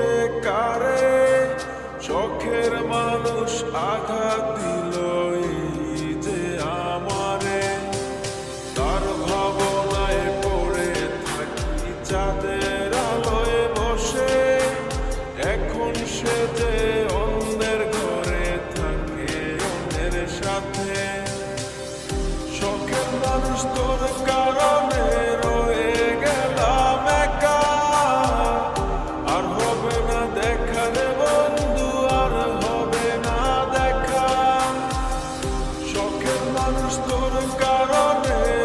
যে কারে চোখের মানুষ আঘাত দিলো। Soccer, man, stood got.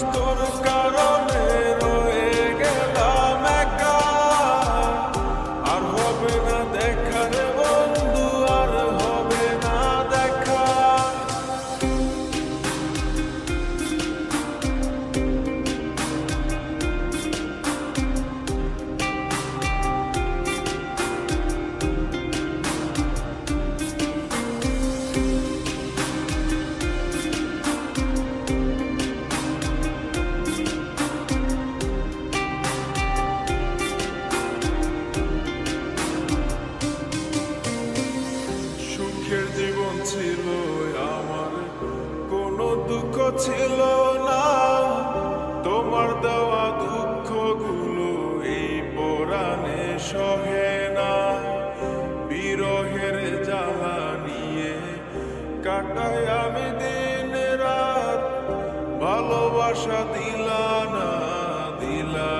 pastor carame কাটাই আমি দিন রাত ভালোবাসা দিলা না দিলা